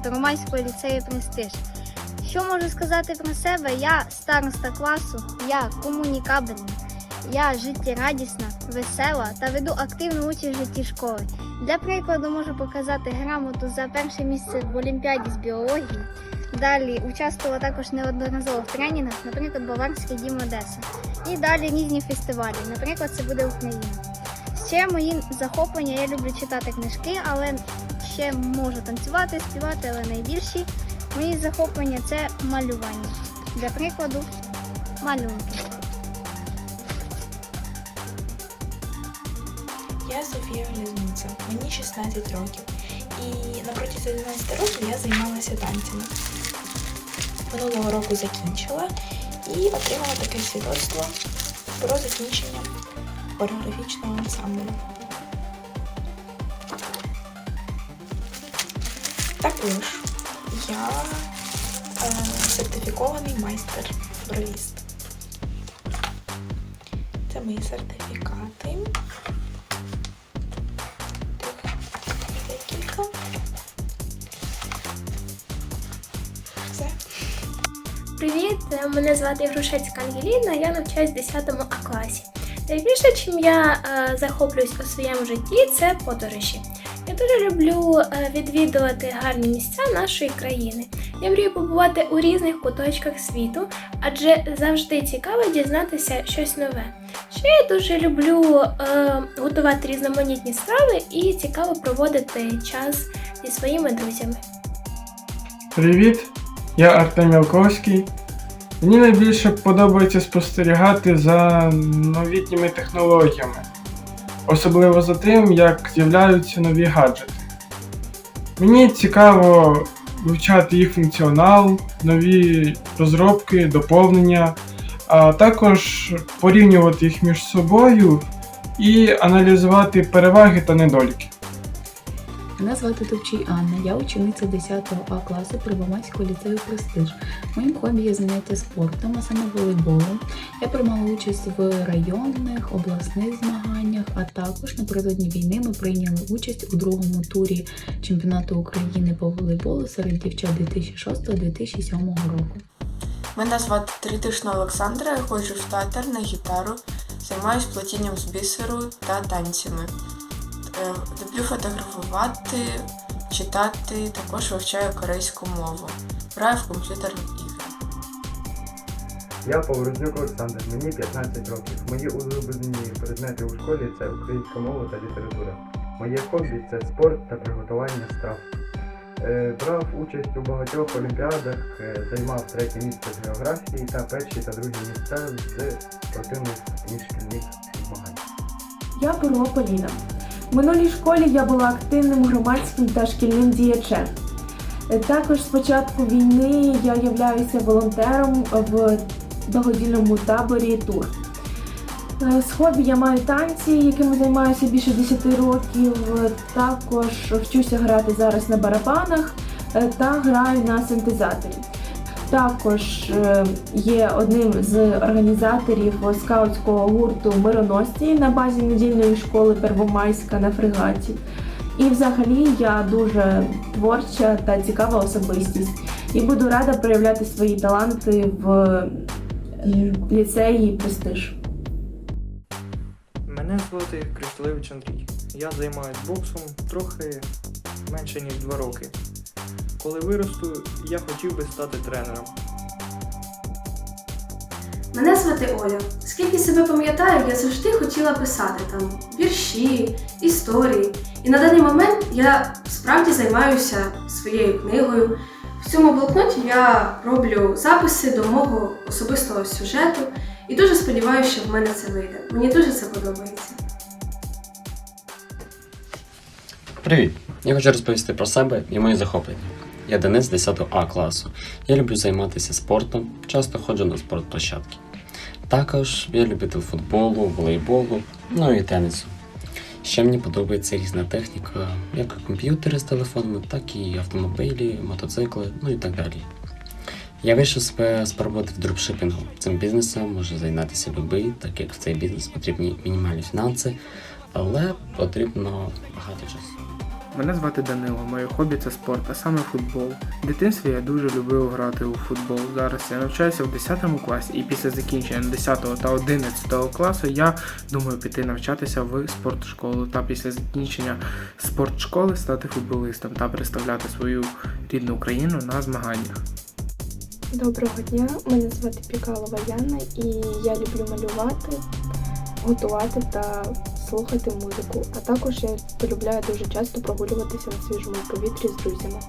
учениця 10 Первомайського ліцею Престиж. Що можу сказати про себе? Я староста класу, я комунікабельна, я життєрадісна, весела та веду активну участь в житті школи. Для прикладу можу показати грамоту за перше місце в Олімпіаді з біології. Далі участвувала також неодноразово в тренінгах, наприклад, Баварський дім Одеса. І далі різні фестивалі, наприклад, це буде Україна. Ще мої захоплення, я люблю читати книжки, але ще можу танцювати, співати, але найбільші мої захоплення це малювання. Для прикладу, малюнки. Я Софія Лізниця, мені 16 років. І на протязі 11 років я займалася танцями. Минулого року закінчила і отримала таке свідоцтво про закінчення хореографічного ансамблю. Також я е, сертифікований майстер бровіст. Це мої сертифікати. Декілька. Привіт, е, мене звати Грушецька Ангеліна, я навчаюсь в 10 А класі. Найбільше, чим я е, захоплююсь у своєму житті, це подорожі. Дуже люблю е, відвідувати гарні місця нашої країни. Я мрію побувати у різних куточках світу, адже завжди цікаво дізнатися щось нове. Ще я дуже люблю е, готувати різноманітні страви і цікаво проводити час зі своїми друзями. Привіт, я Артем Ялковський. Мені найбільше подобається спостерігати за новітніми технологіями, особливо за тим, як з'являються нові гаджети. Мені цікаво вивчати їх функціонал, нові розробки, доповнення, а також порівнювати їх між собою і аналізувати переваги та недоліки. Мене звати Товчій Анна, я учениця 10 А класу Первомайського ліцею Престиж. Моїм хобі є заняття спортом, а саме волейболом. Я приймала участь в районних, обласних змаганнях, а також напередодні війни ми прийняли участь у другому турі чемпіонату України по волейболу серед дівчат 2006-2007 року. Мене звати Тритишна Олександра, я ходжу в театр на гітару, займаюся плетінням з бісеру та танцями. Е, Люблю фотографувати, читати, також вивчаю корейську мову. Граю в комп'ютерні ігри. Я Поворознюк Олександр, мені 15 років. Мої улюблені предмети у школі це українська мова та література. Моє хобі це спорт та приготування страв. Е, Брав участь у багатьох олімпіадах, е, займав третє місце з географії та перші та другі місця з спортивних міжшкільних змагань. Я Перо Поліна. В минулій школі я була активним громадським та шкільним діячем. Також з початку війни я являюся волонтером в благодійному таборі Тур. Е, З хобі я маю танці, якими займаюся більше 10 років. Також вчуся грати зараз на барабанах е, та граю на синтезаторі. Також е, є одним з організаторів скаутського гурту Мироносці на базі недільної школи Первомайська на фрегаті. І взагалі я дуже творча та цікава особистість. І буду рада проявляти свої таланти в ліцеї Престиж. Мене звати Кришталевич Андрій. Я займаюсь боксом трохи менше ніж 2 роки. Коли виросту, я хотів би стати тренером. Мене звати Оля. Скільки себе пам'ятаю, я завжди хотіла писати там вірші, історії. І на даний момент я справді займаюся своєю книгою. В цьому блокноті я роблю записи до мого особистого сюжету і дуже сподіваюся, що в мене це вийде. Мені дуже це подобається. Привіт! Я хочу розповісти про себе і мої захоплення. Я Денис 10 А класу. Я люблю займатися спортом, часто ходжу на спортплощадки. Також я любитель футболу, волейболу, ну і тенісу. Ще мені подобається різна техніка, як комп'ютери з телефонами, так і автомобілі, мотоцикли, ну і так далі. Я вирішив себе спробувати в дропшипінгу. Цим бізнесом може зайнятися любий, так як в цей бізнес потрібні мінімальні фінанси, але потрібно багато часу. Мене звати Данило, моє хобі це спорт, а саме футбол. В дитинстві я дуже любив грати у футбол. Зараз я навчаюся в 10 класі і після закінчення 10 та 11 класу я думаю піти навчатися в спортшколу та після закінчення спортшколи стати футболистом та представляти свою рідну країну на змаганнях. Доброго дня, мене звати Пікалова Яна і я люблю малювати, готувати та слухати музику. А також я полюбляю дуже часто прогулюватися на свіжому повітрі з друзями.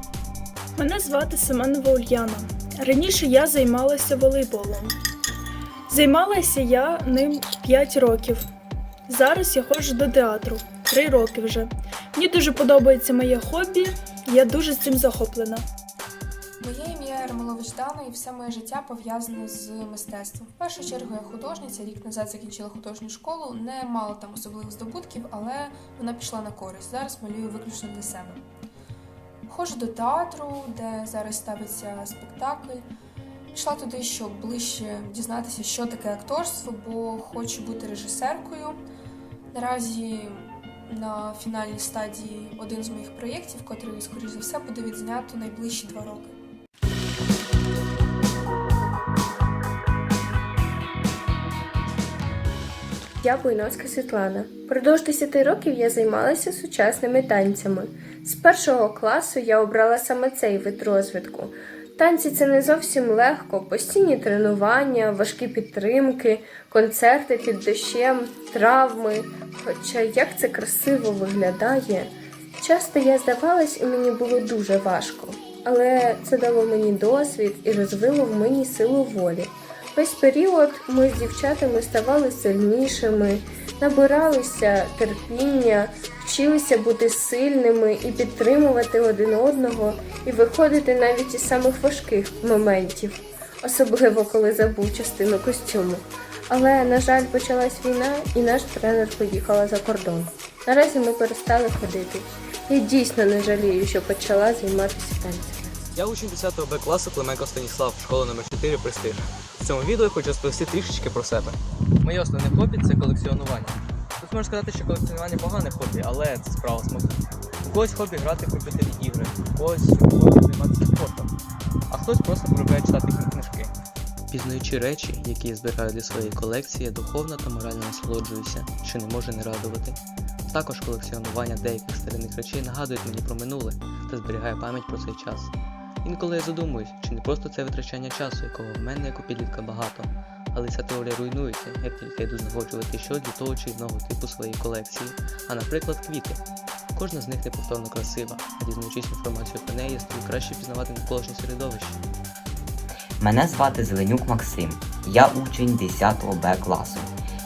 Мене звати Семенова Ульяна. Раніше я займалася волейболом. Займалася я ним 5 років. Зараз я ходжу до театру 3 роки вже. Мені дуже подобається моє хобі, я дуже з цим захоплена. Моє ім'я Ярмолович Дана, і все моє життя пов'язане з мистецтвом. В першу чергу я художниця, рік назад закінчила художню школу, не мала там особливих здобутків, але вона пішла на користь. Зараз малюю виключно для себе. Ходжу до театру, де зараз ставиться спектакль. Пішла туди, щоб ближче дізнатися, що таке акторство, бо хочу бути режисеркою. Наразі на фінальній стадії один з моїх проєктів, котрий, скоріш за все, буде відзнято найближчі два роки. Я Буйновська Світлана. Продовж 10 років я займалася сучасними танцями. З першого класу я обрала саме цей вид розвитку. Танці це не зовсім легко, постійні тренування, важкі підтримки, концерти під дощем, травми. Хоча як це красиво виглядає. Часто я здавалась, і мені було дуже важко. Але це дало мені досвід і розвило в мені силу волі. Весь період ми з дівчатами ставали сильнішими, набиралися терпіння, вчилися бути сильними і підтримувати один одного, і виходити навіть із самих важких моментів, особливо коли забув частину костюму. Але, на жаль, почалась війна, і наш тренер поїхала за кордон. Наразі ми перестали ходити. Я дійсно не жалію, що почала займатися танцями. Я учень 10 Б класу Клименко Станіслав, школа номер 4 Престиж. В цьому відео я хочу розповісти трішечки про себе. Моє основне хобі це колекціонування. Тут можна сказати, що колекціонування погане хобі, але це справа смаку. У когось хобі грати в комп'ютерні ігри, у когось займатися спортом, а хтось просто полюбляє читати книжки. Пізнаючи речі, які я збираю для своєї колекції, я духовно та морально насолоджуюся, що не може не радувати. Також колекціонування деяких старинних речей нагадують мені про минуле та зберігає пам'ять про цей час. Інколи я задумуюсь, чи не просто це витрачання часу, якого в мене як у підлітка багато, але ця теорія руйнується, як тільки я йду знаходжувати щось для того чи одного типу своєї колекції, а наприклад квіти. Кожна з них неповторно красива, а дізнаючись інформацію про неї, я стаю краще пізнавати навколишнє середовище. Мене звати Зеленюк Максим. Я учень 10 Б класу,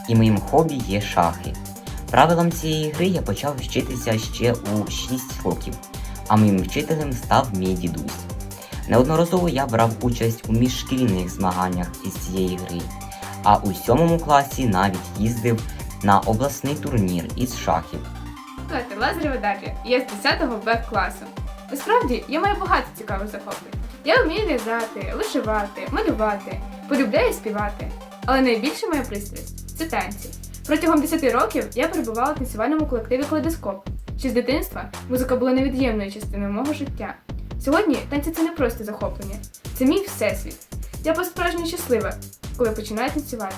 і моїм хобі є шахи. Правилам цієї гри я почав вчитися ще у 6 років, а моїм вчителем став мій дідусь. Неодноразово я брав участь у міжшкільних змаганнях із цієї гри, а у сьомому класі навіть їздив на обласний турнір із шахів. Звати Лазарєва Дар'я, я з 10-го Б класу. Насправді я маю багато цікавих захоплень. Я вмію в'язати, вишивати, малювати, полюбляю співати. Але найбільша моя пристрасть це танці. Протягом 10 років я перебувала в танцювальному колективі Калейдоскоп. Ще з дитинства музика була невід'ємною частиною мого життя. Сьогодні танці це не просто захоплення, це мій всесвіт. Я по-справжньому щаслива, коли починаю танцювати.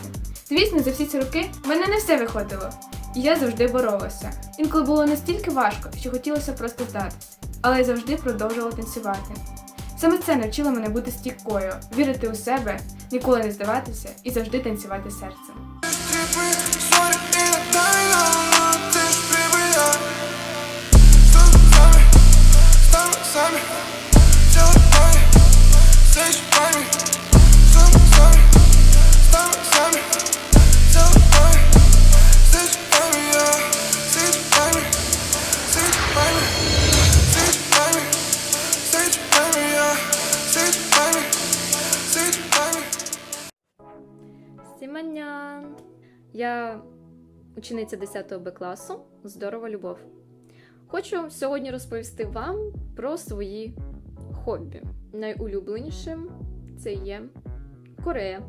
Звісно, за всі ці роки в мене не все виходило. І я завжди боролася. Інколи було настільки важко, що хотілося просто здатись. Але я завжди продовжувала танцювати. Саме це навчило мене бути стійкою, вірити у себе, ніколи не здаватися і завжди танцювати серцем. Сіманян. Учениця 10 Б класу. Здорова любов. Хочу сьогодні розповісти вам про свої хобі. Найулюбленішим це є Корея.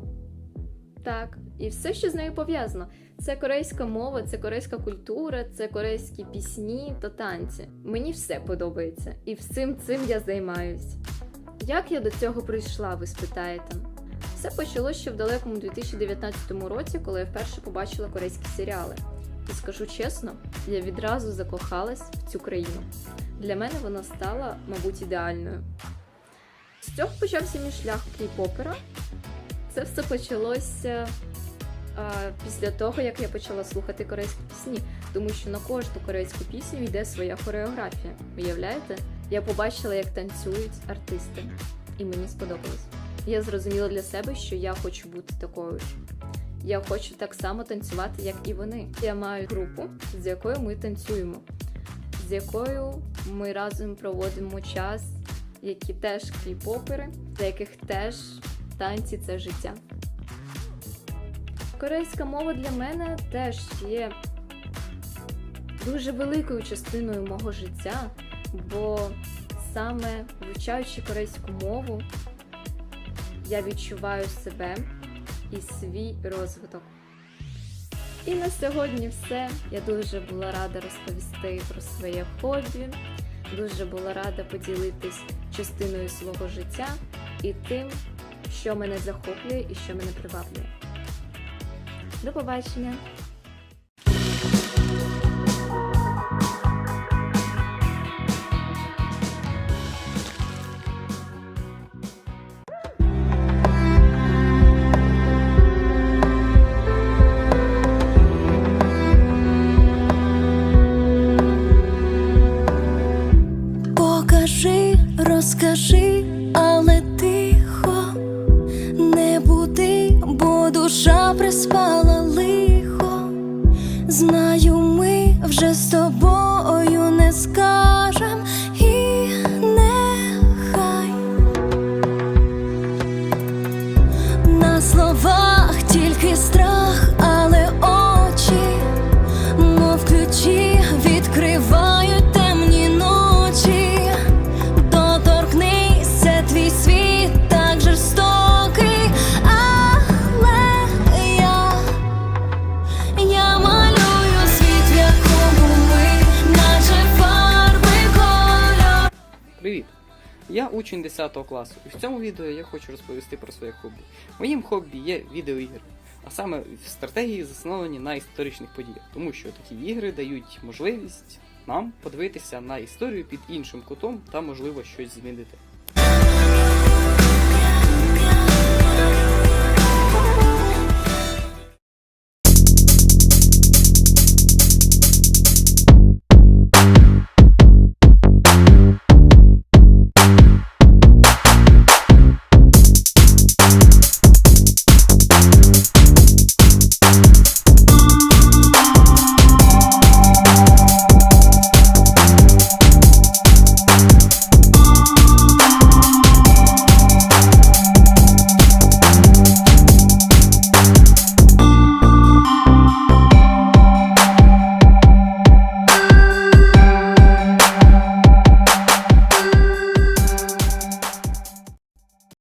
Так, і все, що з нею пов'язано. Це корейська мова, це корейська культура, це корейські пісні та танці. Мені все подобається, і всім цим я займаюсь. Як я до цього прийшла, ви спитаєте? Все почалося ще в далекому 2019 році, коли я вперше побачила корейські серіали. І скажу чесно, я відразу закохалась в цю країну. Для мене вона стала, мабуть, ідеальною. З цього почався мій шлях кей-попера. Це все почалося а, після того, як я почала слухати корейські пісні, тому що на кожну корейську пісню йде своя хореографія. Уявляєте? Я побачила, як танцюють артисти, і мені сподобалось. Я зрозуміла для себе, що я хочу бути такою ж. Я хочу так само танцювати, як і вони. Я маю групу, з якою ми танцюємо, з якою ми разом проводимо час, які теж кей-попери, для яких теж танці це життя. Корейська мова для мене теж є дуже великою частиною мого життя, бо саме вивчаючи корейську мову, я відчуваю себе і свій розвиток. І на сьогодні все. Я дуже була рада розповісти про своє хобі, дуже була рада поділитись частиною свого життя і тим, що мене захоплює і що мене приваблює. До побачення! Розкажи, учень 10 класу, і в цьому відео я хочу розповісти про своє хобі. Моїм хобі є відеоігри, а саме в стратегії засновані на історичних подіях, тому що такі ігри дають можливість нам подивитися на історію під іншим кутом та можливо щось змінити.